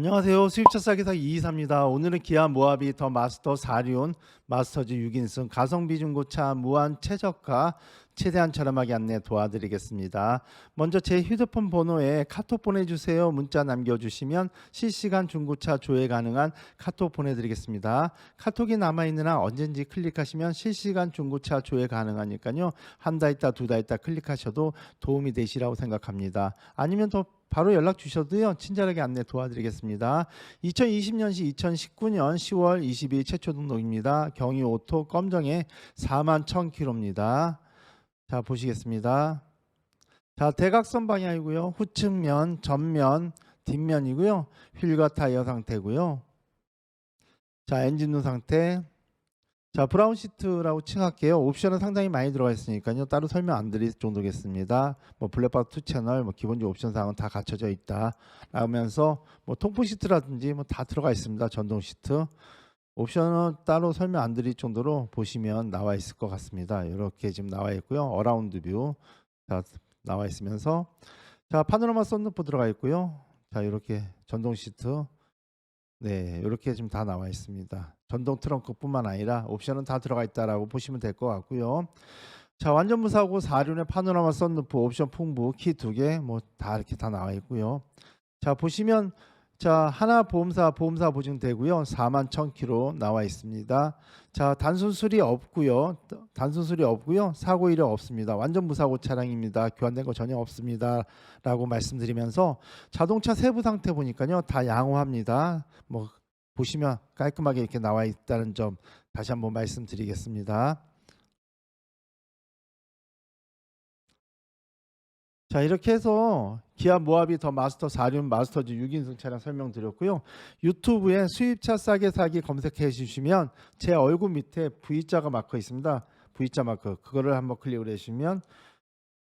안녕하세요. 수입차 싸기사 이이사입니다. 오늘은 기아 모하비 더 마스터 4륜 마스터즈 6인승 가성비 중고차 무한 최저가 최대한 저렴하게 안내 도와드리겠습니다. 먼저 제 휴대폰 번호에 카톡 보내주세요. 문자 남겨주시면 실시간 중고차 조회 가능한 카톡 보내드리겠습니다. 카톡이 남아있는 한 언제든지 클릭하시면 실시간 중고차 조회 가능하니까요. 한 달 있다 두 달 있다 클릭하셔도 도움이 되시라고 생각합니다. 아니면 더 바로 연락 주셔도요 친절하게 안내 도와드리겠습니다. 2020년시 2019년 10월 22일 최초 등록입니다. 경유 오토 검정에 4만 1000km입니다. 자 보시겠습니다. 자 대각선 방향이고요. 후측면, 전면, 뒷면이고요. 휠과 타이어 상태고요. 자 엔진 룸 상태. 자 브라운 시트라고 칭할게요. 옵션은 상당히 많이 들어가 있으니까요. 따로 설명 안 드릴 정도겠습니다. 뭐 블랙박스 2 채널, 뭐 기본적 옵션 사항은 다 갖춰져 있다. 라면서 뭐 통풍 시트라든지 뭐 다 들어가 있습니다. 전동 시트. 옵션은 따로 설명 안 드릴 정도로 보시면 나와 있을 것 같습니다. 이렇게 지금 나와 있고요. 어라운드 뷰 자, 나와 있으면서 자 파노라마 썬루프 들어가 있고요. 자 이렇게 전동 시트 네 이렇게 지금 다 나와 있습니다. 전동 트렁크뿐만 아니라 옵션은 다 들어가 있다라고 보시면 될 것 같고요. 자 완전 무사고 4륜의 파노라마 썬루프 옵션 풍부 키 두 개 뭐 다 이렇게 다 나와 있고요. 자 보시면 자 하나 보험사 보험사 보증되고요. 4만 1,000km 나와 있습니다. 자 단순 수리 없고요. 단순 수리 없고요. 사고 이력 없습니다. 완전 무사고 차량입니다. 교환된 거 전혀 없습니다라고 말씀드리면서 자동차 세부 상태 보니까요. 다 양호합니다. 뭐 보시면 깔끔하게 이렇게 나와 있다는 점 다시 한번 말씀드리겠습니다. 자 이렇게 해서 기아 모하비 더 마스터 4륜 마스터즈 6인승 차량 설명드렸고요. 유튜브에 수입차 싸게 사기 검색해 주시면 제 얼굴 밑에 V자가 마크 있습니다. V자 마크 그거를 한번 클릭을 해주시면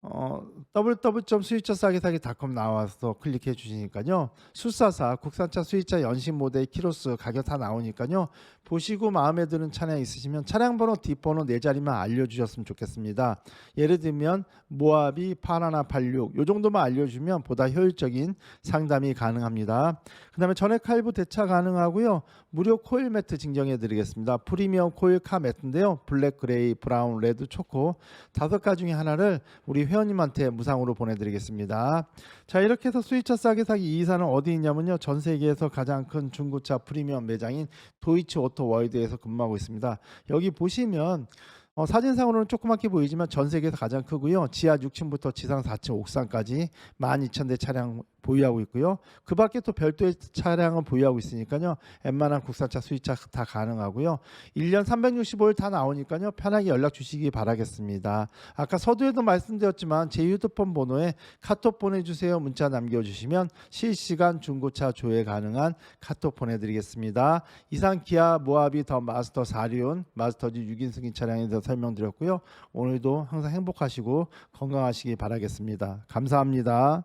어, www.수입차싸게사기.com 나와서 클릭해 주시니까요. 수사사 국산차 수입차 연식 모델 키로수 가격 다 나오니까요. 보시고 마음에 드는 차량 있으시면 차량 번호 뒷번호 네 자리만 알려주셨으면 좋겠습니다. 예를 들면 모하비 8186 요 정도만 알려주면 보다 효율적인 상담이 가능합니다. 그 다음에 전액 할부 대차 가능하고요. 무료 코일 매트 증정해 드리겠습니다. 프리미엄 코일 카 매트인데요. 블랙, 그레이, 브라운, 레드, 초코 다섯 가지 중에 하나를 우리 회 원님한테 무상으로 보내드리겠습니다. 자 이렇게 해서 수입차 싸게 사기 이사는 어디 있냐면요. 전 세계에서 가장 큰 중고차 프리미엄 매장인 도이치 오토 월드에서 근무하고 있습니다. 여기 보시면 어, 사진상으로는 조그맣게 보이지만 전 세계에서 가장 크고요. 지하 6층부터 지상 4층 옥상까지 12,000대 차량 보유하고 있고요. 그 밖에 또 별도의 차량을 보유하고 있으니까요. 웬만한 국산차, 수입차 다 가능하고요. 1년 365일 다 나오니까요. 편하게 연락 주시기 바라겠습니다. 아까 서두에도 말씀드렸지만 제 휴대폰 번호에 카톡 보내주세요. 문자 남겨주시면 실시간 중고차 조회 가능한 카톡 보내드리겠습니다. 이상 기아 모하비 더 마스터 4륜 마스터즈 6인 승인 차량에 대해서 설명드렸고요. 오늘도 항상 행복하시고 건강하시기 바라겠습니다. 감사합니다.